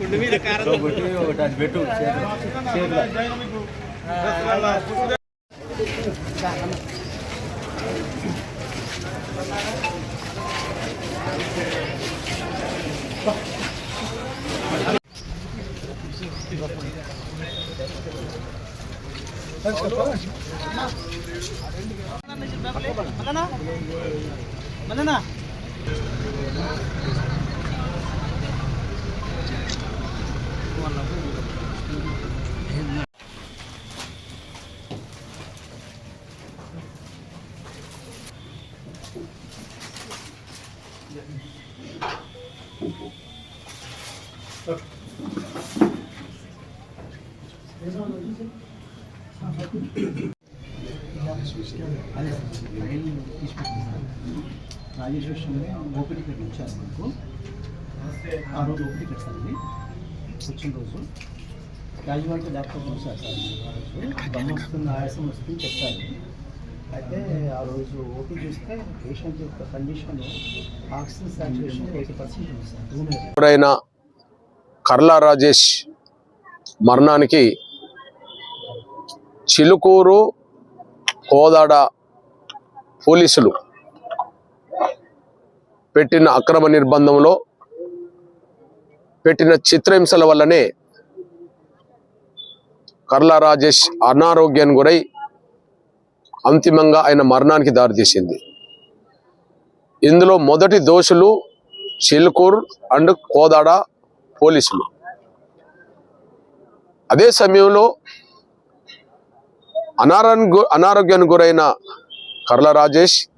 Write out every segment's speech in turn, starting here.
ఒకటి ఒకటి అది పెట్టు. చేతిలో. అదే రైలు తీసుకుంటున్నాను రాజేశ్వరంలో ఓపీ టికెట్ ఇచ్చారు మనకు ఆ రోజు ఓపీ టికెట్ సార్ ఇది వచ్చిన రోజు క్యాజువాలిటీ డాక్టర్ చూసారు సార్ మీరు ఆ రోజు దమ్ము వస్తుంది ఆయాసం వస్తుంది చెప్తారు అయితే ఆ రోజు ఓపీ చూస్తే పేషెంట్ యొక్క condition oxygen saturation eighty percent ఎప్పుడైనా సార్ కర్లా రాజేష్ మరణానికి చిలుకూరు కోదాడ పోలీసులు పెట్టిన అక్రమ నిర్బంధంలో పెట్టిన చిత్రహింసల వల్లనే కర్లా రాజేష్ అనారోగ్యానికి గురై అంతిమంగా ఆయన మరణానికి దారితీసింది ఇందులో మొదటి దోషులు చిలుకూర్ అండ్ కోదాడ పోలీసులు. అదే సమయంలో అనారోగ్య అనారోగ్యానికి గురైన కర్ల రాజేష్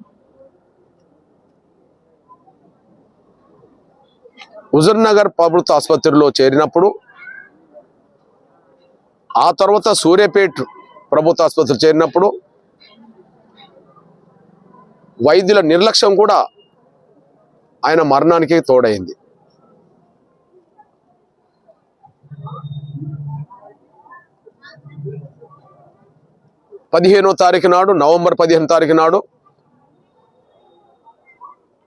హుజూర్నగర్ ప్రభుత్వ ఆసుపత్రిలో చేరినప్పుడు ఆ తర్వాత సూర్యాపేట్ ప్రభుత్వ ఆసుపత్రి చేరినప్పుడు వైద్యుల నిర్లక్ష్యం కూడా ఆయన మరణానికి తోడైంది. పదిహేనో తారీఖు నాడు నవంబర్ పదిహేను తారీఖు నాడు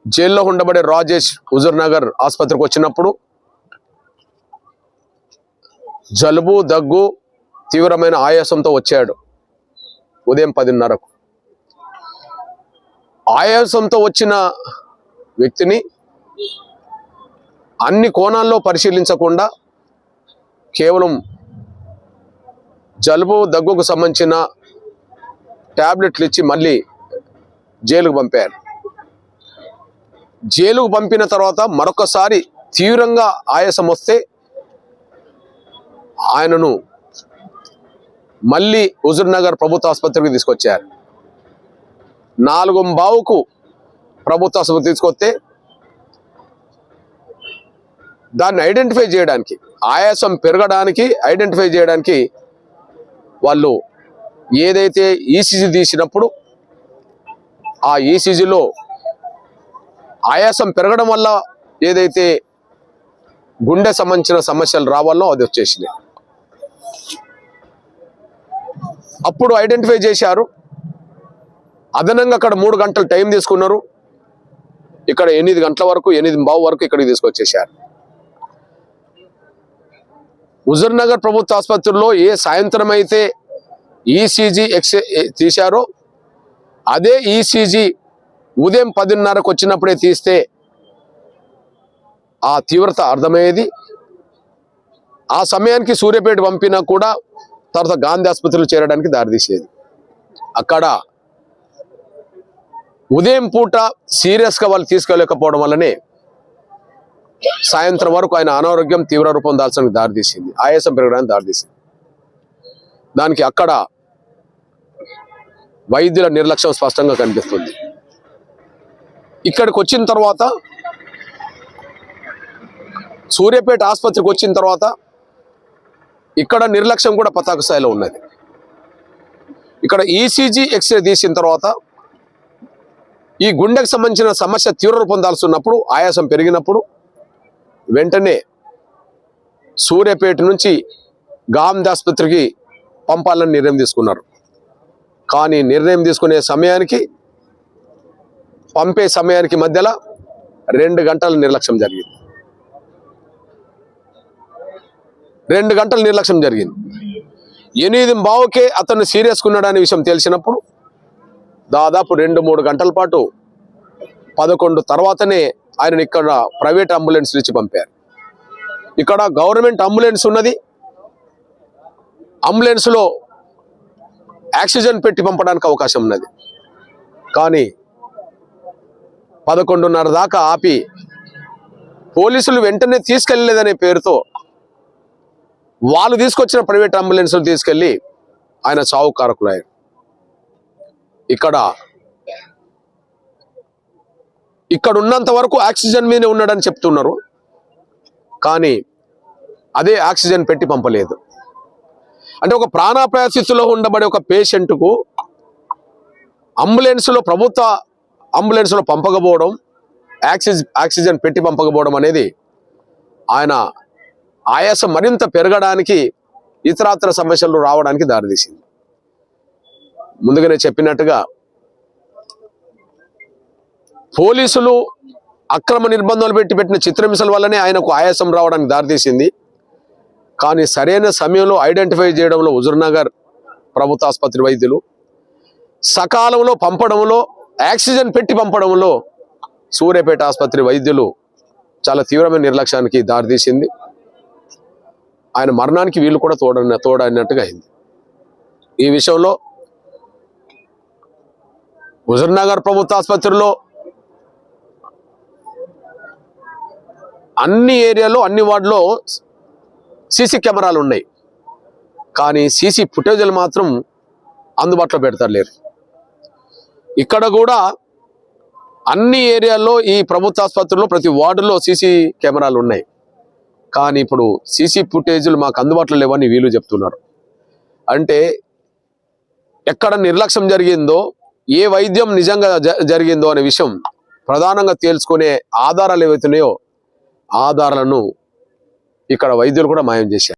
జైల్లో ఉండబడే రాజేష్ హుజూర్ నగర్ ఆసుపత్రికి వచ్చినప్పుడు జలుబు దగ్గు తీవ్రమైన ఆయాసంతో వచ్చాడు. ఉదయం పదిన్నరకు. ఆయాసంతో వచ్చిన వ్యక్తిని అన్ని కోణాల్లో పరిశీలించకుండా కేవలం జలుబు దగ్గుకు సంబంధించిన ట్యాబ్లెట్లు ఇచ్చి మళ్ళీ జైలుకు పంపారు. జైలుకు పంపిన తర్వాత మరొకసారి తీవ్రంగా ఆయాసం వస్తే ఆయనను మళ్ళీ హుజూర్నగర్ ప్రభుత్వ ఆసుపత్రికి తీసుకొచ్చారు. నాలుగు బావుకు ప్రభుత్వ ఆసుపత్రి తీసుకొస్తే దాన్ని ఐడెంటిఫై చేయడానికి ఆయాసం పెరగడానికి ఐడెంటిఫై చేయడానికి వాళ్ళు ఏదైతే ఈసీజీ తీసినప్పుడు ఆ ఈసీజీలో ఆయాసం పెరగడం వల్ల ఏదైతే గుండె సంబంధించిన సమస్యలు రావాలో అది వచ్చేసినాయి అప్పుడు ఐడెంటిఫై చేశారు. అదనంగా అక్కడ మూడు గంటలు టైం తీసుకున్నారు. ఇక్కడ ఎనిమిది గంటల వరకు ఎనిమిది బావు వరకు ఇక్కడికి తీసుకొచ్చేసారు హుజూర్ నగర్ ప్రభుత్వ ఆసుపత్రిలో ఏ సాయంత్రం అయితే ఈసీజీ ఎక్స్ తీశారో అదే ఈసీజీ ఉదయం పదిన్నరకు వచ్చినప్పుడే తీస్తే ఆ తీవ్రత అర్థమయ్యేది. ఆ సమయానికి సూర్యపేట పంపినా కూడా తర్వాత గాంధీ ఆసుపత్రిలో చేరడానికి దారితీసేది. అక్కడ ఉదయం పూట సీరియస్గా వాళ్ళు తీసుకోలేకపోవడం వల్లనే సాయంత్రం వరకు ఆయన అనారోగ్యం తీవ్ర రూపం దాల్చడానికి దారితీసింది. ఆయాసం పెరగడానికి దారితీసింది. దానికి అక్కడ వైద్యుల నిర్లక్ష్యం స్పష్టంగా కనిపిస్తుంది. ఇక్కడికి వచ్చిన తర్వాత సూర్యాపేట ఆసుపత్రికి వచ్చిన తర్వాత ఇక్కడ నిర్లక్ష్యం కూడా పతాక స్థాయిలో ఉన్నది. ఇక్కడ ఈసీజీ ఎక్స్రే తీసిన తర్వాత ఈ గుండెకు సంబంధించిన సమస్య తీవ్ర రూపం దాల్చున్నప్పుడు ఆయాసం పెరిగినప్పుడు వెంటనే సూర్యాపేట నుంచి గాంధీ ఆసుపత్రికి పంపాలని నిర్ణయం తీసుకున్నారు. కానీ నిర్ణయం తీసుకునే సమయానికి పంపే సమయానికి మధ్యలో రెండు గంటల నిర్లక్ష్యం జరిగింది. రెండు గంటల నిర్లక్ష్యం జరిగింది. ఎనిమిది బావుకే అతను సీరియస్గా ఉన్నాడనే విషయం తెలిసినప్పుడు దాదాపు రెండు మూడు గంటల పాటు పదకొండు తర్వాతనే ఆయన ఇక్కడ ప్రైవేట్ అంబులెన్స్ ఇచ్చి పంపారు. ఇక్కడ గవర్నమెంట్ అంబులెన్స్ ఉన్నది. అంబులెన్స్లో ఆక్సిజన్ పెట్టి పంపడానికి అవకాశం ఉన్నది. కానీ పదకొండున్నర దాకా ఆపి పోలీసులు వెంటనే తీసుకెళ్ళలేదనే పేరుతో వాళ్ళు తీసుకొచ్చిన ప్రైవేట్ అంబులెన్స్లు తీసుకెళ్ళి ఆయన చావు కారకులయ్యారు ఇక్కడ. ఇక్కడ ఉన్నంత వరకు ఆక్సిజన్ మీదే ఉన్నాడని చెప్తున్నారు. కానీ అదే ఆక్సిజన్ పెట్టి పంపలేదు. అంటే ఒక ప్రాణాపాయ స్థితిలో ఉండబడే ఒక పేషెంట్కు అంబులెన్స్లో ప్రభుత్వ అంబులెన్స్లో పంపకపోవడం ఆక్సిజ్ ఆక్సిజన్ పెట్టి పంపకపోవడం అనేది ఆయన ఆయాసం మరింత పెరగడానికి ఇతరాతర సమస్యలు రావడానికి దారితీసింది. ముందుగానే చెప్పినట్టుగా పోలీసులు అక్రమ నిర్బంధాలు పెట్టి పెట్టిన చిత్రహింసల వల్లనే ఆయనకు ఆయాసం రావడానికి దారితీసింది. కానీ సరైన సమయంలో ఐడెంటిఫై చేయడంలో హుజూర్నగర్ ప్రభుత్వ ఆసుపత్రి వైద్యులు సకాలంలో పంపడంలో ఆక్సిజన్ పెట్టి పంపడంలో సూర్యాపేట ఆసుపత్రి వైద్యులు చాలా తీవ్రమైన నిర్లక్ష్యానికి దారితీసింది. ఆయన మరణానికి వీళ్ళు కూడా తోడ తోడైనట్టుగా అయింది. ఈ విషయంలో హుజూర్నగర్ ప్రభుత్వ ఆసుపత్రిలో అన్ని ఏరియాలో అన్ని వార్డులో సీసీ కెమెరాలు ఉన్నాయి. కానీ సీసీ ఫుటేజీలు మాత్రం అందుబాటులో పెడతారు లేరు ఇక్కడ కూడా అన్ని ఏరియాల్లో ఈ ప్రభుత్వ ఆసుపత్రుల్లో ప్రతి వార్డులో సీసీ కెమెరాలు ఉన్నాయి. కానీ ఇప్పుడు సీసీ ఫుటేజీలు మాకు అందుబాటులో లేవని వీళ్ళు చెప్తున్నారు. అంటే ఎక్కడ నిర్లక్ష్యం జరిగిందో ఏ వైద్యం నిజంగా జ- జరిగిందో అనే విషయం ప్రధానంగా తేల్చుకునే ఆధారాలు ఏవైతున్నాయో ఆధారాలను ఇక్కడ వైద్యులు కూడా మాయం చేశారు.